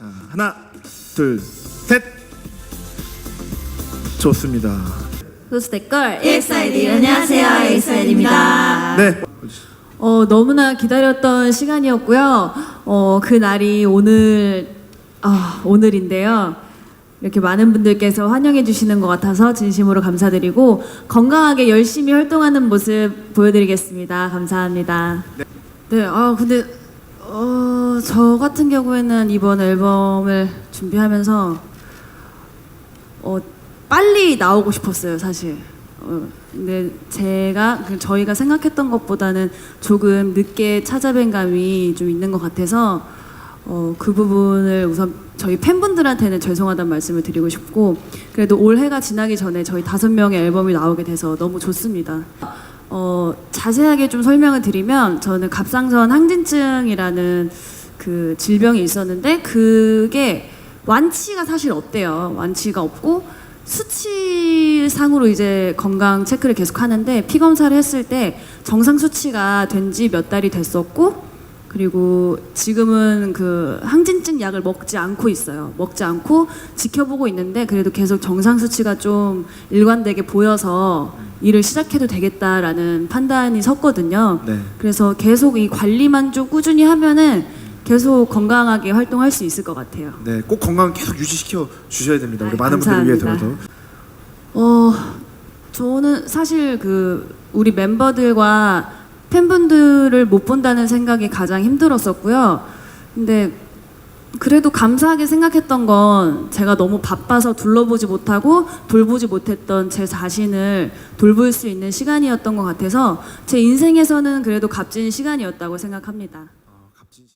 하나, 둘, 셋. 좋습니다. 소스 댓글 EXID 안녕하세요 EXID입니다. 네. 어, 너무나 기다렸던 시간이었고요. 어, 그 날이 오늘 아, 오늘인데요. 이렇게 많은 분들께서 환영해 주시는 것 같아서 진심으로 감사드리고 건강하게 열심히 활동하는 모습 보여드리겠습니다. 감사합니다. 네, 아 근데 어, 저 같은 경우에는 이번 앨범을 준비하면서 어, 빨리 나오고 싶었어요, 사실. 어, 근데 제가 그 저희가 생각했던 것보다는 조금 늦게 찾아뵌 감이 좀 있는 것 같아서 어, 그 부분을 우선 저희 팬분들한테는 죄송하다는 말씀을 드리고 싶고 그래도 올해가 지나기 전에 저희 다섯 명의 앨범이 나오게 돼서 너무 좋습니다. 어, 자세하게 좀 설명을 드리면 저는 갑상선 항진증이라는 그 질병이 있었는데 그게 완치가 사실 없대요. 완치가 없고 수치상으로 이제 건강 체크를 계속 하는데 피 검사를 했을 때 정상 수치가 된 지 몇 달이 됐었고 그리고 지금은 그 항진증 약을 먹지 않고 있어요. 먹지 않고 지켜보고 있는데 그래도 계속 정상 수치가 좀 일관되게 보여서 일을 시작해도 되겠다라는 판단이 섰거든요. 네. 그래서 계속 이 관리만 좀 꾸준히 하면은 계속 건강하게 활동할 수 있을 것 같아요. 네, 꼭 건강 계속 유지시켜 주셔야 됩니다. 우리 아이, 많은 분들을 감사합니다. 위해서라도. 어, 저는 사실 그 우리 멤버들과 팬분들을 못 본다는 생각이 가장 힘들었었고요. 근데 그래도 감사하게 생각했던 건 제가 너무 바빠서 둘러보지 못하고 돌보지 못했던 제 자신을 돌볼 수 있는 시간이었던 것 같아서 제 인생에서는 그래도 값진 시간이었다고 생각합니다. 아, 값진 시-